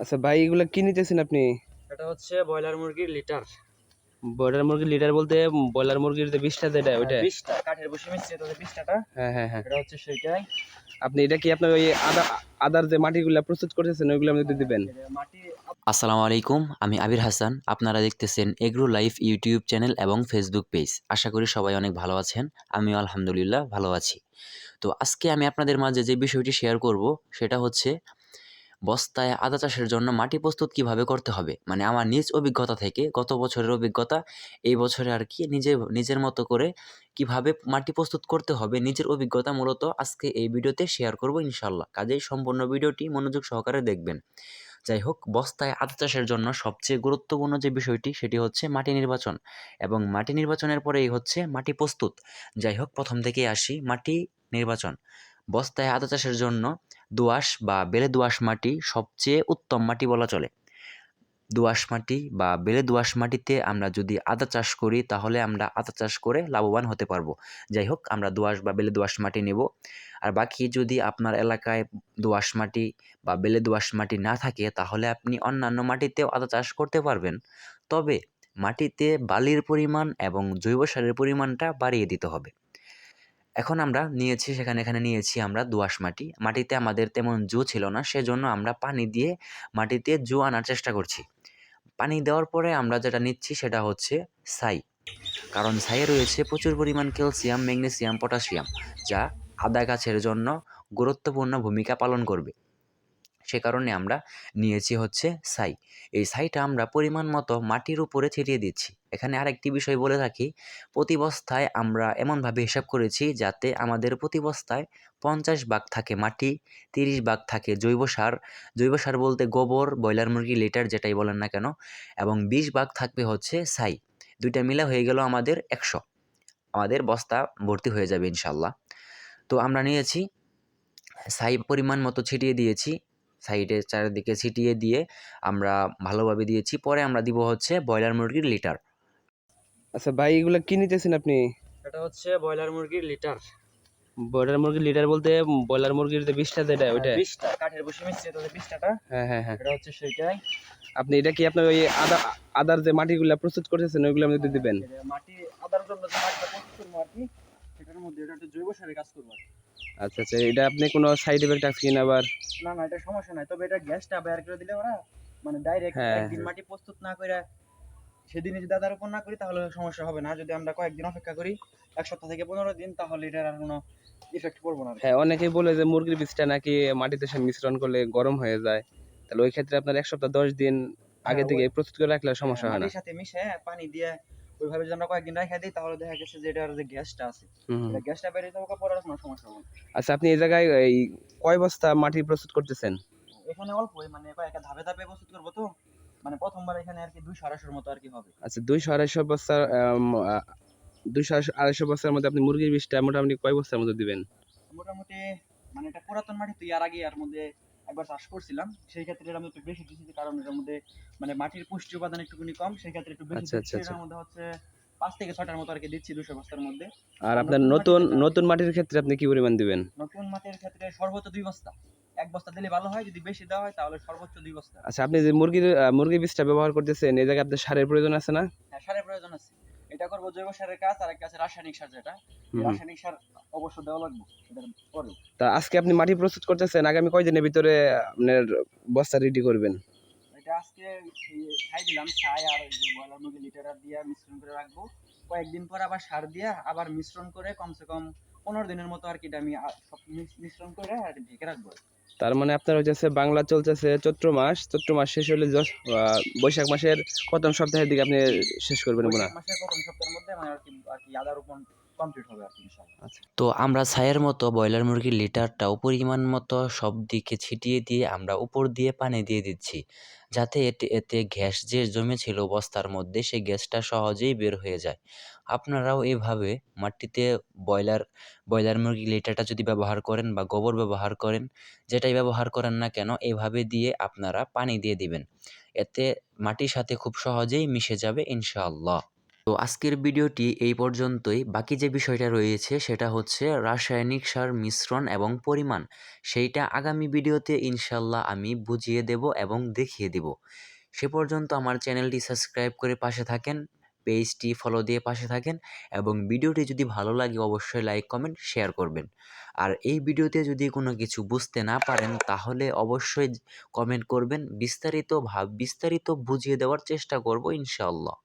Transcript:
আচ্ছা ভাই এগুলো কি নিতেছেন আপনি? এটা হচ্ছে ব্রয়লার মুরগির লিটার। ব্রয়লার মুরগির লিটার বলতে ব্রয়লার মুরগির যে বিষটা যেটা ওইটা? বিশটা কাঠের বসে মিশছে তো বিশটাটা হ্যাঁ হ্যাঁ হ্যাঁ। এটা হচ্ছে সেইটাই। আপনি এটা কি আপনার ওই আদা আদার যে মাটিগুলো প্রস্তুত করতেছেন ওইগুলো আপনি দিবেন? মাটি আসসালামু আলাইকুম আমি আবির হাসান। আপনারা দেখতেছেন এগ্রো লাইফ ইউটিউব চ্যানেল এবং ফেসবুক পেজ। আশা করি সবাই অনেক ভালো আছেন আমিও আলহামদুলিল্লাহ ভালো আছি। তো আজকে আমি আপনাদের মাঝে যে বিষয়টি শেয়ার করব সেটা হচ্ছে বস্তায় আদা চাষের জন্য মাটি প্রস্তুত কীভাবে করতে হবে? মানে আমার নিজ অভিজ্ঞতা থেকে গত বছরের অভিজ্ঞতা, এই বছরে আর কি নিজে, নিজের মতো করে কীভাবে মাটি প্রস্তুত করতে হবে, নিজের অভিজ্ঞতা মূলত আজকে এই ভিডিওতে শেয়ার করব ইনশাল্লাহ কাজেই সম্পূর্ণ ভিডিওটি মনোযোগ সহকারে দেখবেন। যাই হোক, বস্তায় আদা চাষের জন্য সবচেয়ে গুরুত্বপূর্ণ যে বিষয়টি, সেটি হচ্ছে মাটি নির্বাচন। এবং মাটি নির্বাচনের পরেই হচ্ছে মাটি প্রস্তুত। যাই হোক, প্রথম থেকেই আসি মাটি নির্বাচন। বস্তায় আদা চাষের জন্য দোআঁশ বা বেলে দোআঁশ মাটি সবচেয়ে উত্তম মাটি বলা চলে। দোআঁশ মাটি বা বেলে দোআঁশ মাটিতে আমরা যদি আদা চাষ করি, তাহলে আমরা আদা চাষ করে লাভবান হতে পারব। যাই হোক, আমরা দোআঁশ বা বেলে দোআঁশ মাটি নেব। আর বাকি যদি আপনার এলাকায় দোআঁশ মাটি বা বেলে দোআঁশ মাটি না থাকে, তাহলে আপনি অন্যান্য মাটিতেও আদা চাষ করতে পারবেন। তবে মাটিতে বালির পরিমাণ এবং জৈব সারের পরিমাণটা বাড়িয়ে দিতে হবে। এখন আমরা নিয়েছি, সেখানে, এখানে নিয়েছি আমরা দোআঁশ মাটি। মাটিতে আমাদের তেমন জো ছিল না, সেজন্য আমরা পানি দিয়ে মাটিতে জো আনার চেষ্টা করছি। পানি দেওয়ার পরে আমরা যেটা নিচ্ছি সেটা হচ্ছে ছাই। কারণ ছাইয়ে রয়েছে প্রচুর পরিমাণ ক্যালসিয়াম, ম্যাগনেসিয়াম পটাশিয়াম যা আদা গাছের জন্য গুরুত্বপূর্ণ ভূমিকা পালন করবে। সে কারণে আমরা নিয়েছি হচ্ছে ছাই এই ছাইটা আমরা পরিমাণ মতো মাটির উপরে ছিটিয়ে দিচ্ছি। এখানে আরেকটি বিষয় বলে থাকি, প্রতি বস্তায় আমরা এমনভাবে হিসাব করেছি যাতে আমাদের প্রতি বস্তায় পঞ্চাশ ভাগ থাকে মাটি, তিরিশ ভাগ থাকে জৈব সার। জৈব সার বলতে গোবর, ব্রয়লার মুরগি, লিটার যেটাই বলেন না কেন, এবং বিশ ভাগ থাকবে হচ্ছে ছাই দুইটা মিলা হয়ে গেল আমাদের একশো। আমাদের বস্তা ভর্তি হয়ে যাবে ইনশাল্লাহ তো আমরা নিয়েছি, সাই পরিমাণ মতো ছিটিয়ে দিয়েছি। সাইডে চারিদিকে ছিটিয়ে দিয়ে আমরা ভালোভাবে দিয়েছি। পরে আমরা দিব হচ্ছে ব্রয়লার মুরগির লিটার। আচ্ছা ভাই এগুলো কি নিতেছেন আপনি? এটা হচ্ছে ব্রয়লার মুরগির লিটার। ব্রয়লার মুরগির লিটার বলতে ব্রয়লার মুরগির যে বিষটা যেটা ওইটা? বিশটা কাঠের বসে বিশটাটা হ্যাঁ হ্যাঁ হ্যাঁ। এটা হচ্ছে সেইটাই। আপনি এটা কি আপনার ওই আদা আদার যে মাটিগুলো প্রস্তুত করতেছেন ওইগুলো আপনি দিবেন? মাটি আদার জন্য যে মাটিটা প্রস্তুত করব মধ্যে এটা একটা জৈব সারের কাজ করব আচ্ছা আচ্ছা এটা আপনি কোনো সাইড এফেক্ট আছে কিনা আবার? না না এটা সমস্যা নাই তবে এটা গ্যাসটা বের করে দিলে ওরা মানে ডাইরেক্ট হ্যাঁ, একদিন মাটি প্রস্তুত না করে সেদিনই যদি আদার উপর না করি তাহলে সমস্যা হবে না যদি আমরা কয়েকদিন অপেক্ষা করি এক সপ্তাহ থেকে পনেরো দিন তাহলে এটার আর কোনো ইফেক্ট পড়ব না হ্যাঁ অনেকেই বলে যে মুরগির বীজটা নাকি মাটিতে সে মিশ্রণ করলে গরম হয়ে যায়। তাহলে ওই ক্ষেত্রে আপনার এক সপ্তাহ দশ দিন আগে হ্যাঁ, থেকে প্রস্তুত করে রাখলে সমস্যা হয় না। সাথে মিশে পানি দিয়ে ওইভাবে যদি আমরা কয়েকদিন রেখে দিই তাহলে দেখা গেছে যে এটার যে গ্যাসটা আছে। এটা গ্যাসটা বেরিয়ে যাবে পরে আর কোনো সমস্যা হবে আচ্ছা আপনি এই জায়গায় এই কয় বস্তা মাটি প্রস্তুত করতেছেন? এখানে অল্প মানে কয়েকটা ধাপে ধাপে প্রস্তুত করব তো। মানে প্রথমবার এখানে আর কি দুইশো আড়াইশোর মতো আর কি হবে। আচ্ছা দুইশো আড়াইশো বস্তার দুইশো আড়াইশো বস্তার মধ্যে আপনি মুরগির বীজটা মোটামুটি কয় বস্তার মতো দিবেন? মোটামুটি মানে এটা পুরাতন মাটি তো ইয়ার আগে এর মধ্যে একবার চাষ করছিলাম সেই ক্ষেত্রে আমি একটু বেশি দিচ্ছি কারণ এটার মধ্যে মানে মাটির পুষ্টি উপাদান একটুখানি কম সেই ক্ষেত্রে একটু বেশি আচ্ছা, দিচ্ছি আচ্ছা, এটার মধ্যে হচ্ছে পাঁচ থেকে ছয়টার মতো আর কি দিচ্ছি দুশো বস্তার মধ্যে। আর আপনার নতুন নতুন মাটির ক্ষেত্রে আপনি কি পরিমাণ দিবেন? নতুন মাটির ক্ষেত্রে সর্বোচ্চ দুই বস্তা। এক বস্তা দিলে ভালো হয় যদি বেশি দেওয়া হয় তাহলে সর্বোচ্চ দুই বস্তা। আচ্ছা আপনি যে মুরগির আহ, মুরগির বীজটা ব্যবহার করতেছেন এই জায়গায় আপনার সারের প্রয়োজন আছে না? হ্যাঁ সারের প্রয়োজন আছে। এটা করব জৈব সারের কাজ আর একটা আছে রাসায়নিক সার যেটা। রাসায়নিক সার অবশ্য দেওয়া লাগবে এটার পরে তা আজকে আপনি মাটি প্রস্তুত করতেছেন আগামী কয়দিনের ভিতরে আপনার বস্তা রেডি করবেন? এটা আজকে খাই দিলাম ছাই আর যে ব্রয়লার মুরগি লিটার দিয়ে মিশ্রণ করে রাখব। কয়েকদিন পর আবার সার দিয়ে আবার মিশ্রণ করে কমসে কম পনেরো দিনের মতো আর কি এটা আমি সব মিশ- মিশ্রণ করে আর ঢেকে রাখব। তার মানে আপনার হচ্ছে বাংলা চলতেছে চৈত্র মাস চৈত্র মাস শেষ হলে বৈশাখ মাসের প্রথম সপ্তাহের দিকে আপনি শেষ করবেন মনে হয় মাসের প্রথম সপ্তাহের মধ্যে কি আর কি আদা রোপণ কমপ্লিট হবে ইনশাআল্লাহ। তো আমরা ছাইয়ের মতো ব্রয়লার মুরগির লিটারটাও পরিমাণ মতো সব দিকে ছিটিয়ে দিয়ে আমরা উপর দিয়ে পানি দিয়ে দিচ্ছি, যাতে এতে এতে গ্যাস যে জমেছিল বস্তার মধ্যে, সেই গ্যাসটা সহজেই বের হয়ে যায়। আপনারাও এভাবে মাটিতে ব্রয়লার ব্রয়লার মুরগির লিটারটা যদি ব্যবহার করেন বা গোবর ব্যবহার করেন, যেটাই ব্যবহার করেন না কেন, এভাবে দিয়ে আপনারা পানি দিয়ে দিবেন। এতে মাটির সাথে খুব সহজেই মিশে যাবে ইনশাআল্লাহ। তো আজকের ভিডিওটি এই পর্যন্তই। বাকি যে বিষয়টা রয়েছে সেটা হচ্ছে রাসায়নিক সার মিশ্রণ এবং পরিমাণ। সেইটা আগামী ভিডিওতে ইনশাল্লাহ আমি বুঝিয়ে দেব এবং দেখিয়ে দেব। সে পর্যন্ত আমার চ্যানেলটি সাবস্ক্রাইব করে পাশে থাকেন, পেজটি ফলো দিয়ে পাশে থাকেন এবং ভিডিওটি যদি ভালো লাগে অবশ্যই লাইক, কমেন্ট, শেয়ার করবেন। আর এই ভিডিওতে যদি কোনো কিছু বুঝতে না পারেন তাহলে অবশ্যই কমেন্ট করবেন। বিস্তারিত ভাব, বিস্তারিত বুঝিয়ে দেওয়ার চেষ্টা করব ইনশাআল্লাহ।